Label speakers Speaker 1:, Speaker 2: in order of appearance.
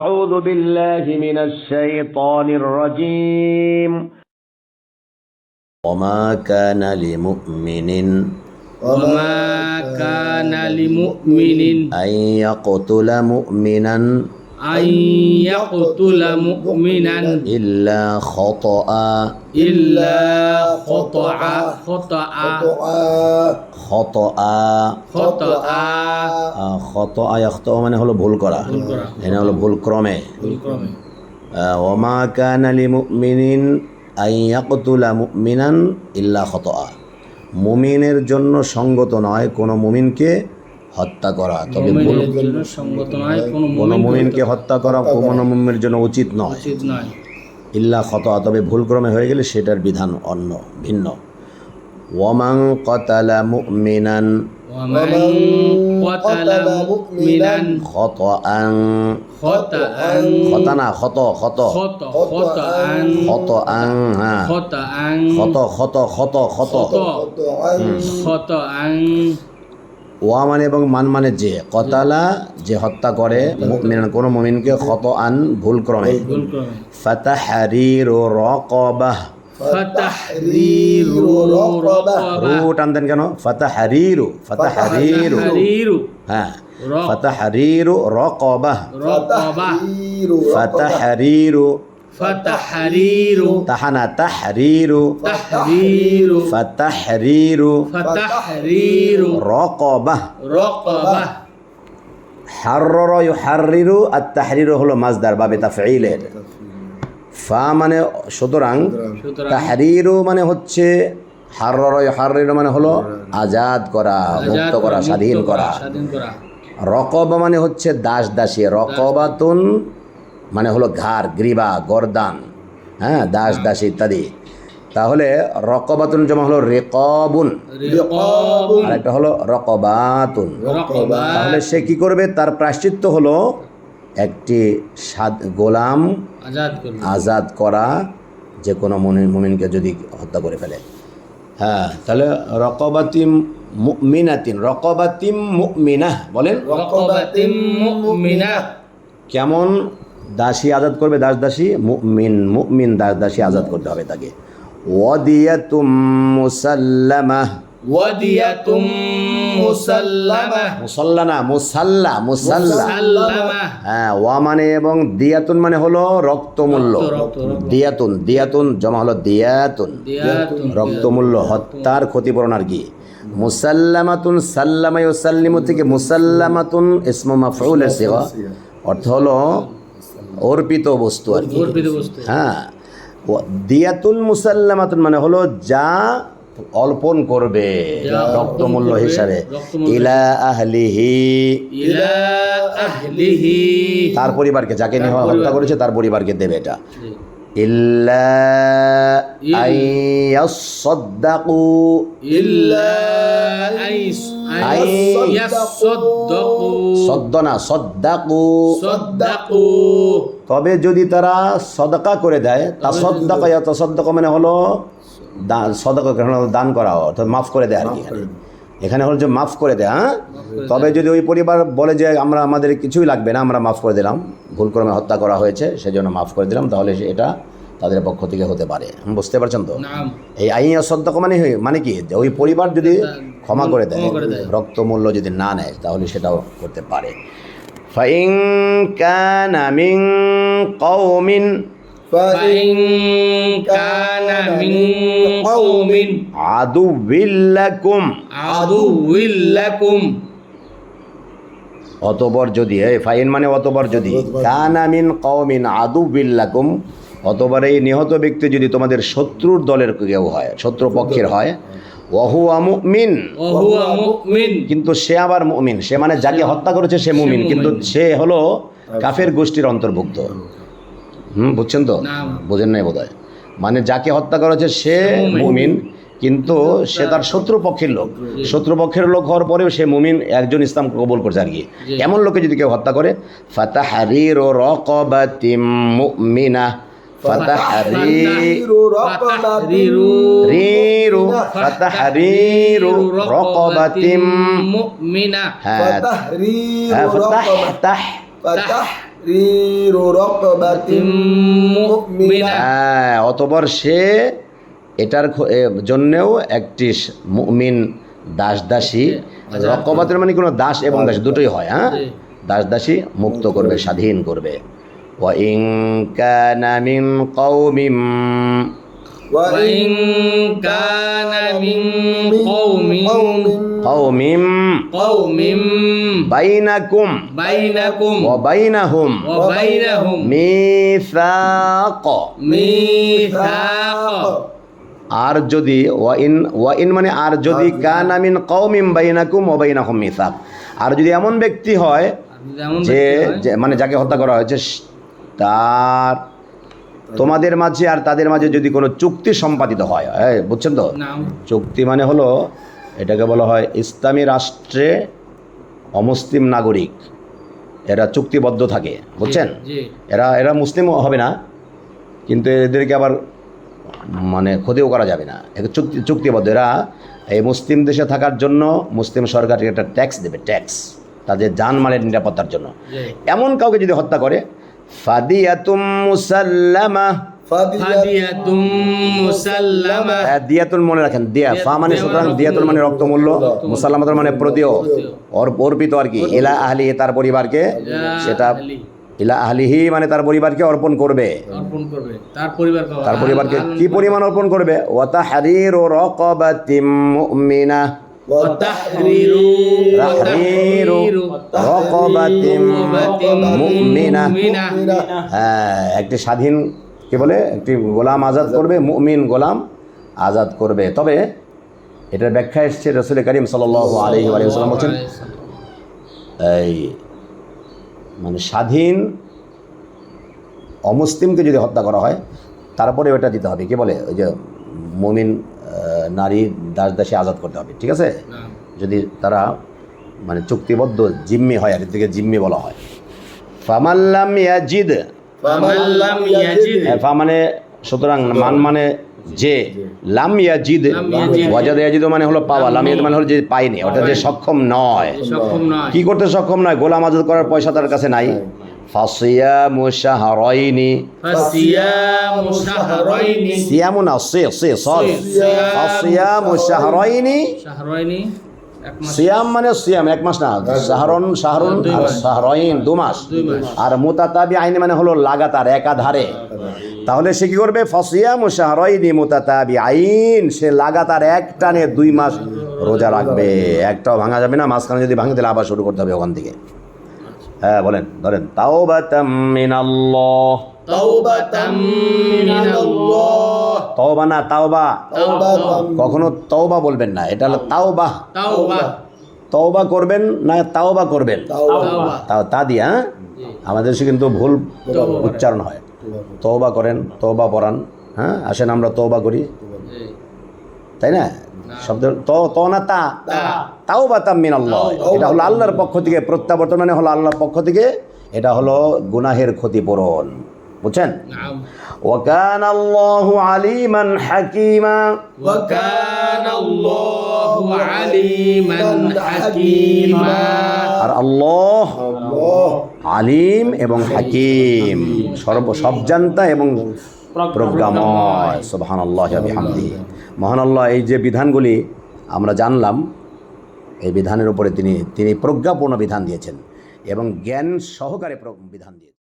Speaker 1: أعوذ بالله من الشيطان الرجيم.
Speaker 2: وما كان لمؤمن
Speaker 3: وما كان لمؤمن
Speaker 2: أن يقتل مؤمنا
Speaker 3: أن يقتل مؤمنا
Speaker 2: إلا خطأ
Speaker 3: إلا خطأ خطأ
Speaker 2: خطأ
Speaker 3: خطأ
Speaker 2: আহ, খতআ ইয়াখতআ মানে হলো ভুল করা
Speaker 3: ভুল করা।
Speaker 2: এখানে হলো ভুল ক্রমে
Speaker 3: ভুলক্রমে
Speaker 2: আহ, ওমা কানা লিমুমিনিন আন ইয়াকতুলা মুমিনান ইল্লা খতআ মুমিনের জন্য সঙ্গত নয় কোনো মুমিনকে হত্যা করা। তবে
Speaker 3: কোনো
Speaker 2: হত্যা করা কোনো জন্য উচিত নয়। ইল্লা খত তবে ভুলক্রমে হয়ে গেলে সেটার বিধান অন্য ভিন্ন। ওয়ামাং কতালা মুমিনান খতান
Speaker 3: খতানা
Speaker 2: খত
Speaker 3: খত খত।
Speaker 2: আং হ্যাঁ।
Speaker 3: খত
Speaker 2: খত খত খত খত।
Speaker 3: খত আং
Speaker 2: ওয়া মানে এবং মান মানে যে কতালা যে হত্যা করে কোনো মমিনকে কত আন ভুল ক্রমে ফাতাহারির
Speaker 3: ও রকবাহ
Speaker 2: রু টান হ্যাঁ। রকবাহ।
Speaker 3: فتحرير
Speaker 2: তাহানা তাহরিরু
Speaker 3: تحرير
Speaker 2: ফাতাহরিরু
Speaker 3: فتحرير
Speaker 2: রাকাবাহ
Speaker 3: رقبة
Speaker 2: হারর ইউহাররিরু আর তাহরিরু হলো মাজদার বাবে তাফঈলের ফা মানে সুতরাং
Speaker 3: সুতরাং
Speaker 2: তাহরিরু মানে হচ্ছে হারর ইউহাররিরু মানে হলো আজাদ করা মুক্ত করা স্বাধীন করা
Speaker 3: স্বাধীন করা
Speaker 2: রকবা মানে হচ্ছে দাস দাসী রকবাতুন মানে হলো ঘাড় গ্রীবা গরদান হ্যাঁ দাস হ্যাঁ। দাস ইত্যাদি। তাহলে রকবাতুন জমা হলো রেকবুন। আর একটা হলো রকবাতুন। তাহলে সে কি করবে? তার প্রাশ্চিত্য হলো একটি সাদ গোলাম
Speaker 3: আজাদ
Speaker 2: করা যে কোনো মুমিনকে যদি হত্যা করে ফেলে। হ্যাঁ তাহলে রকবাতিম মুমিনাতিন রকবাতিম মুমিনাহ বলেন।
Speaker 3: রকবাতিম মুমিনাহ।
Speaker 2: কেমন? দাসী আজাদ করবে দাস দাসী মুমিন মুমিন দাস দাসী আজাদ করতে হবে তাকে। ওয়াদিয়াতুম মুসাল্লামাহ
Speaker 3: ওয়াদিয়াতুম
Speaker 2: মুসাল্লামাহ মুসাল্লানা মুসাল্লা মুসাল্লা। হ্যাঁ ওয়া মানে এবং দিয়াতুন মানে হলো রক্তমূল্য। দিয়াতুন দিয়াতুন জমা হলো দিয়াতুন। রক্তমূল্য হত্যার ক্ষতিপূরণ আর কি। মুসাল্লামাতুন সাল্লামাই সাল্লিমু থেকে মুসাল্লামাতুন ইসমা মাফউলের সেবা অর্থ হলো অর্পিত বস্তু আর কি। হ্যাঁ। দিয়াতুল মুসাল্লামাতুন মানে হলো যা অর্পণ করবে রক্তমূল্য হিসাবে। ইলা আহলিহি।
Speaker 3: আহলিহি।
Speaker 2: তার পরিবারকে যাকে নিয়ে হত্যা করেছে তার পরিবারকে দেবে এটা। ইল্লা
Speaker 3: ইল্লা
Speaker 2: সদ্দ না সদ্দাকু।
Speaker 3: সদ্দাকু।
Speaker 2: তবে যদি তারা সদকা করে দেয় তা সদ্দাকা ইয়া তসদ্দাক মানে হলো সদক গ্রহণ দান করা অর্থাৎ মাফ করে দেয় আর কি এখানে। এখানে হলো যে মাফ করে দেয় হ্যাঁ? তবে যদি ওই পরিবার বলে যে আমরা আমাদের কিছুই লাগবে না আমরা মাফ করে দিলাম ভুল ক্রমে হত্যা করা হয়েছে সেজন্য মাফ করে দিলাম তাহলে এটা তাদের পক্ষ থেকে হতে পারে হুম, বুঝতে পারছেন তো
Speaker 3: নাম
Speaker 2: এই আইয়া সদ্দক মানে হই- মানে কি যে ওই পরিবার যদি ক্ষমা করে দেয়
Speaker 3: ক্ষমা করে দেয়।
Speaker 2: রক্তমূল্য যদি না নেয় তাহলে সেটাও করতে পারে ফাইন কান মিন কওমিন
Speaker 3: فإن كان من قوم
Speaker 2: আদুবিল্লাকুম
Speaker 3: عدو لكم
Speaker 2: অতবর যদি এই ফাইন মানে অতবর যদি কানা মিন কওমিন আদুবিল্লাকুম অতবার এই নিহত ব্যক্তি যদি তোমাদের শত্রুর দলের কেউ হয় শত্রুপক্ষের হয় কিন্তু সে আবার মুমিন। সে মানে যাকে হত্যা করেছে সে মুমিন। কিন্তু সে হলো কাফের গোষ্ঠীর অন্তর্ভুক্ত। হুম বুঝছেন তো? বোঝেন নাই বোধ মানে যাকে হত্যা করেছে সে মুমিন। কিন্তু সে তার শত্রুপক্ষের লোক। শত্রুপক্ষের লোক হওয়ার পরেও সে মুমিন একজন ইসলাম কবল করছে আর কি। এমন লোকে যদি কেউ হত্যা করে ফাতাহারির ও রকবাতিম মুমিনা।
Speaker 3: فتحرير
Speaker 2: রিরু ফাতাহারিরু রকবাতিম
Speaker 3: مؤمنة
Speaker 2: হ্যাঁ
Speaker 4: فتحرير
Speaker 2: হ্যাঁ, ফাতাহ
Speaker 4: رقبة
Speaker 2: তাহ
Speaker 4: فتح
Speaker 3: তাহরিরু রাকবাতিন মুমিনা
Speaker 2: হ্যাঁ অতপর সে এটার খ- এ, জন্যেও একটি স- মুমিন দাস দাসী রকবাতের মানে কোনো দাস এবং দাস দুটোই হয় হ্যাঁ
Speaker 3: জি।
Speaker 2: দাস দাসী মুক্ত করবে স্বাধীন করবে وَإِن كَانَ مِنْ قَوْمٍ
Speaker 3: ওয়া ইন কানা মিন কওমিন
Speaker 2: قَوْمٍ
Speaker 3: কওমিন
Speaker 2: بَيْنَكُمْ
Speaker 3: বাইনাকুম
Speaker 2: وَبَيْنَهُمْ
Speaker 3: ওয়া বাইনাহুম
Speaker 2: مِيثَاقٌ
Speaker 3: মিসাক
Speaker 2: আর যদি ওয়াইন ওয়াইন মানে আর যদি কান আমিন কৌমিম বাইনাকুম ও বাইনাকুম মিসাক আর যদি এমন ব্যক্তি হয়
Speaker 3: যেমন
Speaker 2: যে যে- মানে যাকে হত্যা করা হয়েছে স- তার তোমাদের মাঝে আর তাদের মাঝে যদি কোনো চুক্তি সম্পাদিত হয় হ্যাঁ বুঝছেন তো? চুক্তি মানে হলো এটাকে বলা হয় ইসলামী রাষ্ট্রে অমুসলিম নাগরিক। এরা চুক্তিবদ্ধ থাকে বুঝছেন? এরা এরা মুসলিম হবে না কিন্তু এদেরকে আবার মানে ক্ষতিও করা যাবে না। চুক্তি চুক্তিবদ্ধ। এরা এই মুসলিম দেশে থাকার জন্য মুসলিম সরকারকে একটা ট্যাক্স দেবে ট্যাক্স তাদের জানমালের নিরাপত্তার জন্য। এমন কাউকে যদি হত্যা করে ফাদিয়াতুম মুসাল্লামা। হ্যাঁ, দিয়াতুল মনে রাখেন দিয়া ফা মানে সুতরাং দিয়াতুল মানে রক্তমূল্য মুসাল্লামাতুল মানে অর্পিত আর কি আহলি তার পরিবারকে সেটা ইলা আহলিহি মানে তার পরিবারকে অর্পণ করবে।
Speaker 3: অর্পণ করবে তার পরিবার
Speaker 2: তার পরিবারকে কি পরিমাণ অর্পণ করবে? ওয়াতা হারির ও রকবাতিম মুমিনা।
Speaker 3: তাহরিরু
Speaker 2: তাহরিরু রকবাতিম মুমিনা হ্যাঁ একটি স্বাধীন কি বলে? একটি গোলাম আজাদ করবে মুমিন গোলাম আজাদ করবে। তবে এটার ব্যাখ্যা এসছে রসুল করিম সাল আলহি আলিয়াল্লাম বলছেন এই মানে স্বাধীন অমুসলিমকে যদি হত্যা করা হয় তারপরে ওটা দিতে হবে। কি বলে? ওই যে মুমিন নারী দাস দাসী আজাদ করতে হবে ঠিক আছে? যদি তারা মানে চুক্তিবদ্ধ জিম্মি হয় আর থেকে জিম্মি বলা হয়। ফামাল্লাম ইয়াজিদ।
Speaker 3: ফামাল্লাম ইয়াজিদ।
Speaker 2: হ্যাঁ, ফা মানে সুতরাং মান মানে যে। লাম ইয়াজিদ। ওয়াজাদ ইয়াজিদ মানে হলো পাওয়া লাম ইয়াজিদ মানে হলো যে পায়নি ওটা যে সক্ষম নয়।
Speaker 3: সক্ষম নয়।
Speaker 2: কি করতে সক্ষম নয়? গোলাম আজাদ করার পয়সা তার কাছে নাই। সিয়াম মানে সিয়াম এক মাস না। আর
Speaker 3: মাস।
Speaker 2: দু মাস। আর মুতাতাবি আইনি মানে হলো লাগাতার একাধারে। তাহলে সে কি করবে? ফসিয়াম শাহরাইনি মুতাতাবি আইন সে লাগাতার এক টানে দুই মাস রোজা রাখবে। একটাও ভাঙা যাবে না মাঝখানে যদি ভাঙে তাহলে আবার শুরু করতে হবে ওখান থেকে। হ্যাঁ বলেন ধরেন তাওবাতাম মিনাল্লাহ।
Speaker 3: তাওবাতাম মিনাল্লাহ।
Speaker 2: তওবা না তাওবা। কখনো তওবা বলবেন না এটা হলো তাওবা।
Speaker 3: তাওবা।
Speaker 2: তওবা। করবেন না তাওবা করবেন?
Speaker 3: তাওবা।
Speaker 2: তাও তা দিয়া হ্যাঁ? আমাদের দেশে কিন্তু ভুল উচ্চারণ হয়। তওবা করেন। তওবা পড়ান হ্যাঁ? আসেন আমরা তওবা করি। তাই না? শব্দ ত না তা? তাও বা তাম্মিন আল্লাহ এটা হলো আল্লাহর পক্ষ থেকে প্রত্যাবর্তন মানে হলো আল্লাহর পক্ষ থেকে এটা হলো গুনাহের ক্ষতিপূরণ। বুঝছেন? ওয়াকান আল্লাহ আলিমান হাকিমা।
Speaker 3: ওয়াকান আল্লাহ আলিমান হাকিমা।
Speaker 2: আর আল্লাহ আলিম এবং হাকিম। সর্ব সবজান্তা এবং প্রজ্ঞাময়। সোহান আল্লাহ হামদি মহান আল্লাহ এই যে বিধানগুলি আমরা জানলাম, এই বিধানের উপরে তিনি তিনি প্রজ্ঞাপূর্ণ বিধান দিয়েছেন এবং জ্ঞান সহকারে বিধান দিয়েছেন।